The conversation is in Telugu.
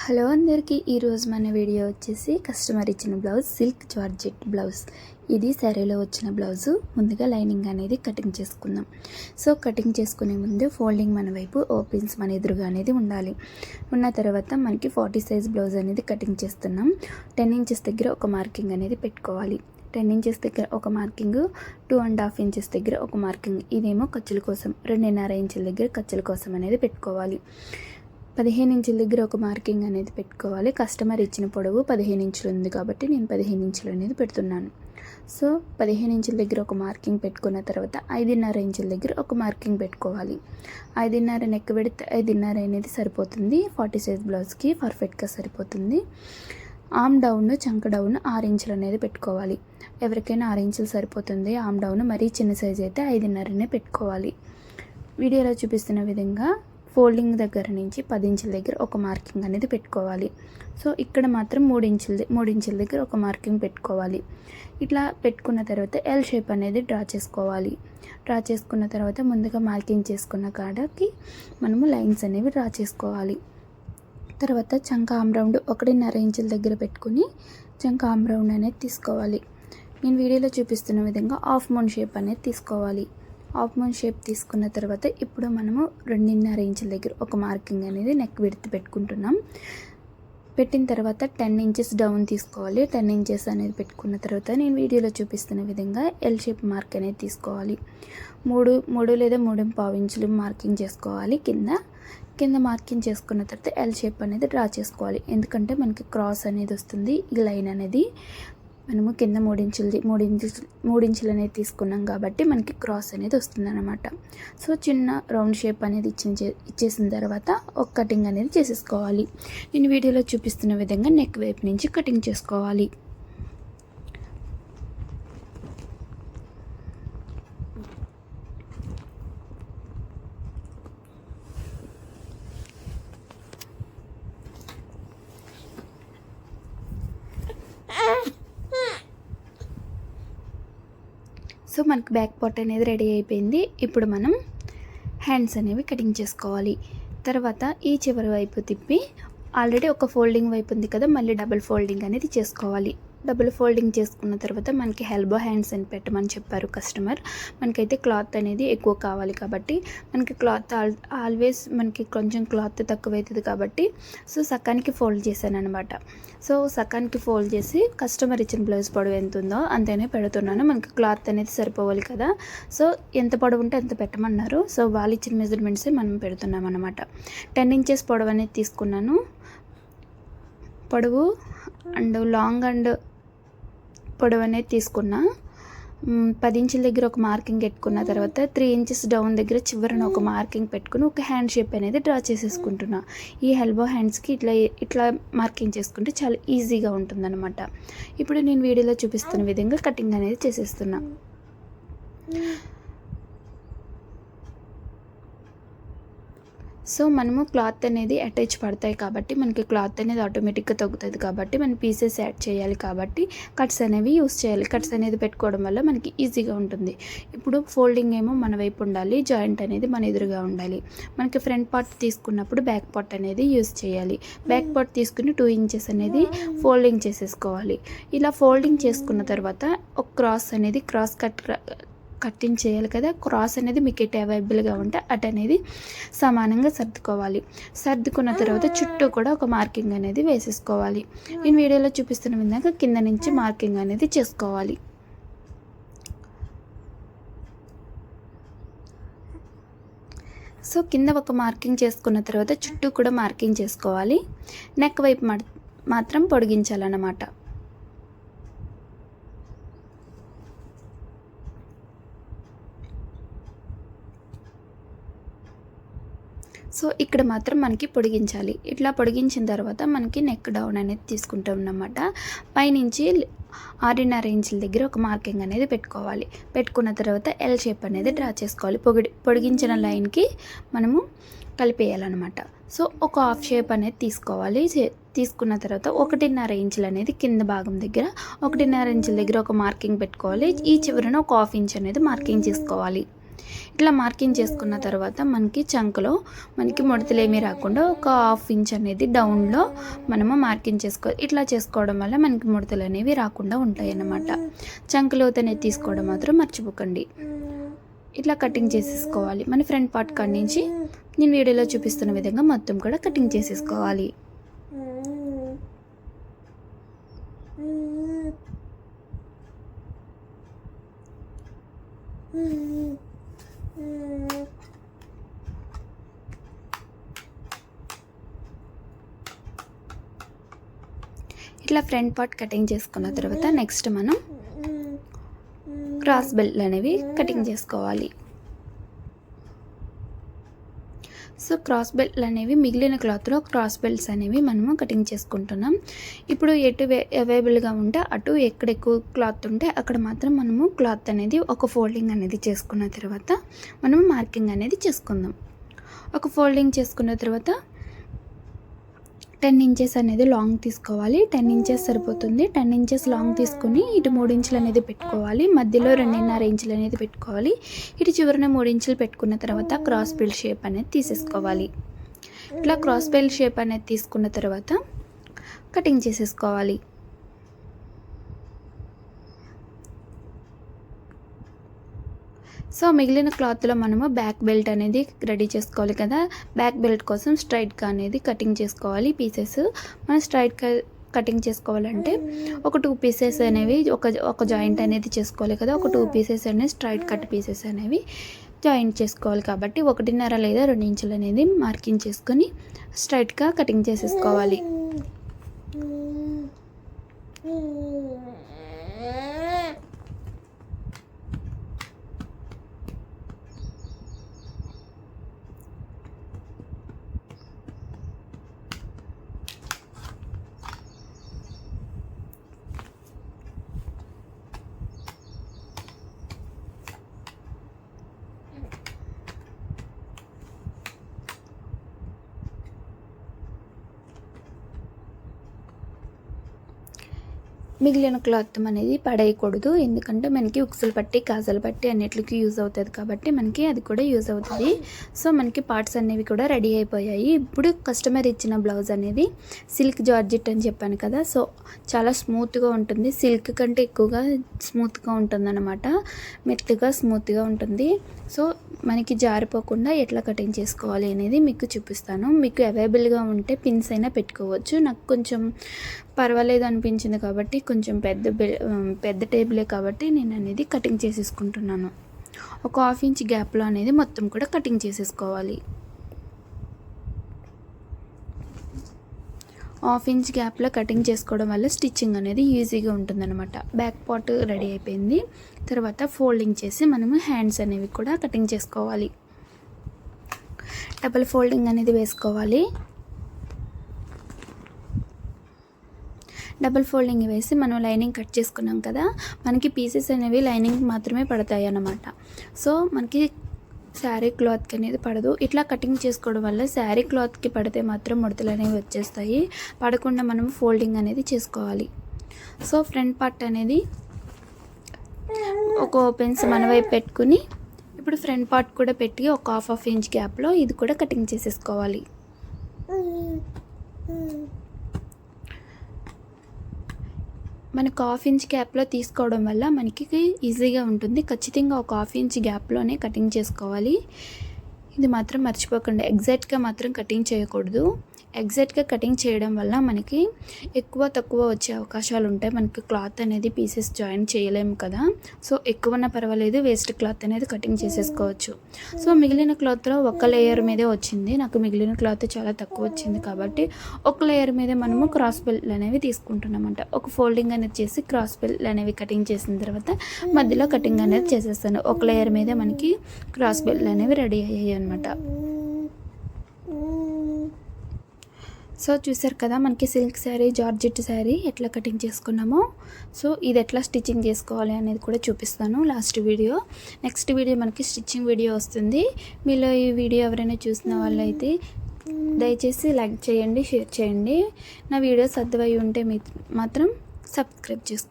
హలో అందరికీ ఈరోజు మన వీడియో వచ్చేసి కస్టమర్ ఇచ్చిన బ్లౌజ్ సిల్క్ జార్జెట్ బ్లౌజ్. ఇది శారీలో వచ్చిన బ్లౌజు. ముందుగా లైనింగ్ అనేది కటింగ్ చేసుకుందాం. సో కటింగ్ చేసుకునే ముందు ఫోల్డింగ్ మన వైపు ఓపెన్స్ మన ఎదురుగా అనేది ఉండాలి. ఉన్న తర్వాత మనకి ఫార్టీ సైజ్ బ్లౌజ్ అనేది కటింగ్ చేస్తున్నాం. టెన్ ఇంచెస్ దగ్గర ఒక మార్కింగ్ అనేది పెట్టుకోవాలి. టెన్ ఇంచెస్ దగ్గర ఒక marking two and half inches దగ్గర ఒక మార్కింగ్. ఇదేమో ఖర్చుల కోసం రెండున్నర ఇంచుల దగ్గర ఖర్చుల కోసం అనేది పెట్టుకోవాలి. పదిహేను ఇంచుల దగ్గర ఒక మార్కింగ్ అనేది పెట్టుకోవాలి. కస్టమర్ ఇచ్చిన పొడవు పదిహేను ఇంచులు ఉంది కాబట్టి నేను పదిహేను ఇంచులు అనేది పెడుతున్నాను. సో పదిహేను ఇంచుల దగ్గర ఒక మార్కింగ్ పెట్టుకున్న తర్వాత ఐదున్నర ఇంచుల దగ్గర ఒక మార్కింగ్ పెట్టుకోవాలి. ఐదున్నర నెక్ పెడితే ఐదున్నర అనేది సరిపోతుంది. ఫార్టీ సైజ్ బ్లౌజ్కి పర్ఫెక్ట్గా సరిపోతుంది. ఆమ్ డౌన్ చంక డౌన్ ఆరు ఇంచులు అనేది పెట్టుకోవాలి. ఎవరికైనా ఆరు ఇంచులు సరిపోతుంది. ఆమ్ డౌన్ మరీ చిన్న సైజ్ అయితే ఐదున్నరనే పెట్టుకోవాలి. వీడియోలో చూపిస్తున్న విధంగా ఫోల్డింగ్ దగ్గర నుంచి పది ఇంచుల దగ్గర ఒక మార్కింగ్ అనేది పెట్టుకోవాలి. సో ఇక్కడ మాత్రం మూడు ఇంచుల మూడు ఇంచుల దగ్గర ఒక మార్కింగ్ పెట్టుకోవాలి. ఇట్లా పెట్టుకున్న తర్వాత ఎల్ షేప్ అనేది డ్రా చేసుకోవాలి. డ్రా చేసుకున్న తర్వాత ముందుగా మార్కింగ్ చేసుకున్న కాడకి మనము లైన్స్ అనేవి డ్రా చేసుకోవాలి. తర్వాత చంక ఆమ్ రౌండ్ ఒకటిన్నర ఇంచుల దగ్గర పెట్టుకుని చంక ఆమ్ రౌండ్ అనేది తీసుకోవాలి. నేను వీడియోలో చూపిస్తున్న విధంగా హాఫ్ మూన్ షేప్ అనేది తీసుకోవాలి. హాఫ్ మూన్ షేప్ తీసుకున్న తర్వాత ఇప్పుడు మనము రెండున్నర ఇంచుల దగ్గర ఒక మార్కింగ్ అనేది నెక్ విడత పెట్టుకుంటున్నాం. పెట్టిన తర్వాత టెన్ ఇంచెస్ డౌన్ తీసుకోవాలి. టెన్ ఇంచెస్ అనేది పెట్టుకున్న తర్వాత నేను వీడియోలో చూపిస్తున్న విధంగా ఎల్ షేప్ మార్క్ అనేది తీసుకోవాలి. మూడు మూడు లేదా మూడు పావు ఇంచులు మార్కింగ్ చేసుకోవాలి కింద. కింద మార్కింగ్ చేసుకున్న తర్వాత ఎల్ షేప్ అనేది డ్రా చేసుకోవాలి. ఎందుకంటే మనకి క్రాస్ అనేది వస్తుంది ఈ లైన్ అనేది. మనము కింద మూడించులది మూడించు మూడించులు అనేది తీసుకున్నాం కాబట్టి మనకి క్రాస్ అనేది వస్తుందన్నమాట. సో చిన్న రౌండ్ షేప్ అనేది ఇచ్చిన ఇచ్చేసిన తర్వాత ఒక కటింగ్ అనేది చేసేసుకోవాలి. నేను వీడియోలో చూపిస్తున్న విధంగా నెక్ వైపు నుంచి కటింగ్ చేసుకోవాలి. సో మనకు బ్యాక్ పార్ట్ అనేది రెడీ అయిపోయింది. ఇప్పుడు మనం హ్యాండ్స్ అనేవి కటింగ్ చేసుకోవాలి. తర్వాత ఈ చివరి వైపు తిప్పి ఆల్రెడీ ఒక ఫోల్డింగ్ వైపు ఉంది కదా మళ్ళీ డబుల్ ఫోల్డింగ్ అనేది చేసుకోవాలి. డబుల్ ఫోల్డింగ్ చేసుకున్న తర్వాత మనకి హెల్బో హ్యాండ్స్ అని పెట్టమని చెప్పారు కస్టమర్. మనకైతే క్లాత్ అనేది ఎక్కువ కావాలి కాబట్టి మనకి క్లాత్ ఆల్ ఆల్వేస్ మనకి కొంచెం క్లాత్ తక్కువ అవుతుంది కాబట్టి సో సకానికి ఫోల్డ్ చేశాను అనమాట సో సకానికి ఫోల్డ్ చేసి కస్టమర్ ఇచ్చిన బ్లౌజ్ పొడవు ఎంత ఉందో అంతేనే పెడుతున్నాను. మనకి క్లాత్ అనేది సరిపోవాలి కదా. సో ఎంత పొడవు ఉంటే అంత పెట్టమన్నారు. సో వాళ్ళు ఇచ్చిన మెజర్మెంట్సే మనం పెడుతున్నాం అనమాట టెన్ ఇంచెస్ పొడవు అనేది తీసుకున్నాను. పొడవు అండ్ లాంగ్ అండ్ పొడవు అనేది తీసుకున్నా పది ఇంచుల దగ్గర ఒక మార్కింగ్ పెట్టుకున్న తర్వాత త్రీ ఇంచెస్ డౌన్ దగ్గర చివరన ఒక మార్కింగ్ పెట్టుకుని ఒక హ్యాండ్ షేప్ అనేది డ్రా చేసేసుకుంటున్నా. ఈ హెల్బో హ్యాండ్స్కి ఇట్లా ఇట్లా మార్కింగ్ చేసుకుంటే చాలా ఈజీగా ఉంటుందన్నమాట. ఇప్పుడు నేను వీడియోలో చూపిస్తున్న విధంగా కటింగ్ అనేది చేసేస్తున్నా. సో మనము క్లాత్ అనేది అటాచ్ పడతాయి కాబట్టి మనకి క్లాత్ అనేది ఆటోమేటిక్గా తగ్గుతుంది కాబట్టి మనం పీసెస్ యాడ్ చేయాలి కాబట్టి కట్స్ అనేవి యూస్ చేయాలి. కట్స్ అనేది పెట్టుకోవడం వల్ల మనకి ఈజీగా ఉంటుంది. ఇప్పుడు ఫోల్డింగ్ ఏమో మన వైపు ఉండాలి జాయింట్ అనేది మన ఎదురుగా ఉండాలి. మనకి ఫ్రంట్ పార్ట్ తీసుకున్నప్పుడు బ్యాక్ పార్ట్ అనేది యూస్ చేయాలి. బ్యాక్ పార్ట్ తీసుకుని టూ ఇంచెస్ అనేది ఫోల్డింగ్ చేసేసుకోవాలి. ఇలా ఫోల్డింగ్ చేసుకున్న తర్వాత ఒక క్రాస్ అనేది క్రాస్ కట్ కట్టింగ్ చేయాలి కదా క్రాస్ అనేది మీకు ఎటు అవైలబుల్గా ఉంటే అటు అనేది సమానంగా సర్దుకోవాలి. సర్దుకున్న తర్వాత చుట్టూ కూడా ఒక మార్కింగ్ అనేది వేసేసుకోవాలి. నేను వీడియోలో చూపిస్తున్న విధంగా కింద నుంచి మార్కింగ్ అనేది చేసుకోవాలి. సో కింద ఒక మార్కింగ్ చేసుకున్న తర్వాత చుట్టూ కూడా మార్కింగ్ చేసుకోవాలి. నెక్ వైపు మాత్రం పొడిగించాలన్నమాట. సో ఇక్కడ మాత్రం మనకి పొడిగించాలి. ఇట్లా పొడిగించిన తర్వాత మనకి నెక్ డౌన్ అనేది తీసుకుంటాం అన్నమాట. పైనుంచి ఆరున్నర ఇంచుల దగ్గర ఒక మార్కింగ్ అనేది పెట్టుకోవాలి. పెట్టుకున్న తర్వాత ఎల్ షేప్ అనేది డ్రా చేసుకోవాలి. పొగిడి పొడిగించిన లైన్కి మనము కలిపేయాలన్నమాట. సో ఒక హాఫ్ షేప్ అనేది తీసుకోవాలి. తీసుకున్న తర్వాత ఒకటిన్నర ఇంచులు అనేది కింద భాగం దగ్గర ఒకటిన్నర ఇంచుల దగ్గర ఒక మార్కింగ్ పెట్టుకోవాలి. ఈ చివరన ఒక హాఫ్ ఇంచ్ అనేది మార్కింగ్ చేసుకోవాలి. ఇట్లా మార్కింగ్ చేసుకున్న తర్వాత మనకి చంకలో మనకి ముడతలు రాకుండా ఒక హాఫ్ ఇంచ్ అనేది డౌన్లో మనము మార్కింగ్ చేసుకో ఇట్లా చేసుకోవడం వల్ల మనకి ముడతలు అనేవి రాకుండా ఉంటాయి అన్నమాట చంకలోత్ అనేది తీసుకోవడం మాత్రం మర్చిపోకండి. ఇట్లా కటింగ్ చేసేసుకోవాలి. మన ఫ్రంట్ పార్ట్ కాడి నుంచి నేను వీడియోలో చూపిస్తున్న విధంగా మొత్తం కూడా కటింగ్ చేసేసుకోవాలి. ఇట్లా ఫ్రంట్ పార్ట్ కటింగ్ చేసుకున్న తర్వాత నెక్స్ట్ మనం క్రాస్ బెల్ట్ అనేవి కటింగ్ చేసుకోవాలి. సో క్రాస్ బెల్ట్లు అనేవి మిగిలిన క్లాత్లో క్రాస్ బెల్ట్స్ అనేవి మనము కటింగ్ చేసుకుంటున్నాం. ఇప్పుడు ఎటు అవైలబుల్గా ఉంటే అటు ఎక్కడ ఎక్కువ క్లాత్ ఉంటే అక్కడ మాత్రం మనము క్లాత్ అనేది ఒక ఫోల్డింగ్ అనేది చేసుకున్న తర్వాత మనము మార్కింగ్ అనేది చేసుకుందాం. ఒక ఫోల్డింగ్ చేసుకున్న తర్వాత టెన్ ఇంచెస్ అనేది లాంగ్ తీసుకోవాలి. టెన్ ఇంచెస్ సరిపోతుంది. టెన్ ఇంచెస్ లాంగ్ తీసుకొని ఇటు మూడు ఇంచులు అనేది పెట్టుకోవాలి. మధ్యలో రెండున్నర ఇంచులు అనేది పెట్టుకోవాలి. ఇటు చివరిన మూడు ఇంచులు పెట్టుకున్న తర్వాత క్రాస్ బెల్ట్ షేప్ అనేది తీసేసుకోవాలి. ఇట్లా క్రాస్ బెల్ట్ షేప్ అనేది తీసుకున్న తర్వాత కటింగ్ చేసేసుకోవాలి. సో మిగిలిన క్లాత్లో మనము బ్యాక్ బెల్ట్ అనేది రెడీ చేసుకోవాలి కదా. బ్యాక్ బెల్ట్ కోసం స్ట్రైట్గా అనేది కటింగ్ చేసుకోవాలి పీసెస్. మనం స్ట్రైట్గా కటింగ్ చేసుకోవాలంటే ఒక టూ పీసెస్ అనేవి ఒక ఒక జాయింట్ అనేది చేసుకోవాలి కదా. ఒక టూ పీసెస్ అనేవి స్ట్రైట్ కట్ పీసెస్ అనేవి జాయింట్ చేసుకోవాలి కాబట్టి ఒకటిన్నర లేదా రెండు ఇంచులు అనేది మార్కింగ్ చేసుకొని స్ట్రైట్గా కటింగ్ చేసేసుకోవాలి. మిగిలిన క్లాత్ అనేది పడేయకూడదు. ఎందుకంటే మనకి ఉక్సులు పట్టి కాజలు పట్టి అన్నిటికీ యూజ్ అవుతుంది కాబట్టి మనకి అది కూడా యూజ్ అవుతుంది. సో మనకి పార్ట్స్ అనేవి కూడా రెడీ అయిపోయాయి. ఇప్పుడు కస్టమర్ ఇచ్చిన బ్లౌజ్ అనేది సిల్క్ జార్జెట్ అని చెప్పాను కదా. సో చాలా స్మూత్గా ఉంటుంది. సిల్క్ కంటే ఎక్కువగా స్మూత్గా ఉంటుంది అనమాట మెత్తగా స్మూత్గా ఉంటుంది. సో మనకి జారిపోకుండా ఎట్లా కటింగ్ చేసుకోవాలి అనేది మీకు చూపిస్తాను. మీకు అవైలబుల్గా ఉంటే పిన్స్ అయినా పెట్టుకోవచ్చు. నాకు కొంచెం పర్వాలేదు అనిపించింది కాబట్టి కొంచెం పెద్ద పెద్ద టేబులే కాబట్టి నేను అనేది కటింగ్ చేసేసుకుంటున్నాను. ఒక హాఫ్ ఇంచ్ గ్యాప్లో అనేది మొత్తం కూడా కటింగ్ చేసేసుకోవాలి. హాఫ్ ఇంచ్ గ్యాప్లో కటింగ్ చేసుకోవడం వల్ల స్టిచ్చింగ్ అనేది ఈజీగా ఉంటుందన్నమాట. బ్యాక్ పార్ట్ రెడీ అయిపోయింది. తర్వాత ఫోల్డింగ్ చేసి మనము హ్యాండ్స్ అనేవి కూడా కటింగ్ చేసుకోవాలి. డబల్ ఫోల్డింగ్ అనేది వేసుకోవాలి. డబల్ ఫోల్డింగ్ వేసి మనం లైనింగ్ కట్ చేసుకున్నాం కదా మనకి పీసెస్ అనేవి లైనింగ్ మాత్రమే పడతాయి అన్నమాట. సో మనకి శారీ క్లాత్కి అనేది పడదు. ఇట్లా కటింగ్ చేసుకోవడం వల్ల శారీ క్లాత్కి పడితే మాత్రం ముడతలు అనేవి వచ్చేస్తాయి. పడకుండా మనం ఫోల్డింగ్ అనేది చేసుకోవాలి. సో ఫ్రంట్ పార్ట్ అనేది ఒక ఓపెన్స్ మన వైపు పెట్టుకుని ఇప్పుడు ఫ్రంట్ పార్ట్ కూడా పెట్టి ఒక హాఫ్ హాఫ్ ఇంచ్ గ్యాప్లో ఇది కూడా కటింగ్ చేసేసుకోవాలి. మనకు హాఫ్ ఇంచ్ గ్యాప్లో తీసుకోవడం వల్ల మనకి ఈజీగా ఉంటుంది. ఖచ్చితంగా ఒక హాఫ్ ఇంచ్ గ్యాప్లోనే కటింగ్ చేసుకోవాలి. ఇది మాత్రం మర్చిపోకండి. ఎగ్జాక్ట్గా మాత్రం కటింగ్ చేయకూడదు. ఎగ్జాక్ట్గా కటింగ్ చేయడం వల్ల మనకి ఎక్కువ తక్కువ వచ్చే అవకాశాలు ఉంటాయి. మనకి క్లాత్ అనేది పీసెస్ జాయిన్ చేయలేము కదా. సో ఎక్కువన్నా పర్వాలేదు. వేస్ట్ క్లాత్ అనేది కటింగ్ చేసేసుకోవచ్చు. సో మిగిలిన క్లాత్లో ఒక లేయర్ మీదే వచ్చింది. నాకు మిగిలిన క్లాత్ చాలా తక్కువ వచ్చింది కాబట్టి ఒక లేయర్ మీద మనము క్రాస్ బెల్ట్లు అనేవి తీసుకుంటున్నామంట. ఒక ఫోల్డింగ్ అనేది చేసి క్రాస్ బెల్ట్లు అనేవి కటింగ్ చేసిన తర్వాత మధ్యలో కటింగ్ అనేది చేసేస్తాను. ఒక లేయర్ మీదే మనకి క్రాస్ బెల్ట్లు అనేవి రెడీ అయ్యాయి అనమాట సో చూసారు కదా మనకి సిల్క్ శారీ జార్జెట్ శారీ ఎట్లా కటింగ్ చేసుకున్నామో. సో ఇది ఎట్లా స్టిచ్చింగ్ చేసుకోవాలి అనేది కూడా చూపిస్తాను లాస్ట్ వీడియో నెక్స్ట్ వీడియో మనకి స్టిచ్చింగ్ వీడియో వస్తుంది. మీలో ఈ వీడియో ఎవరైనా చూసిన వాళ్ళైతే దయచేసి లైక్ చేయండి షేర్ చేయండి. నా వీడియోస్ అర్థమై ఉంటే మీ మాత్రం సబ్స్క్రైబ్ చేసుకోండి.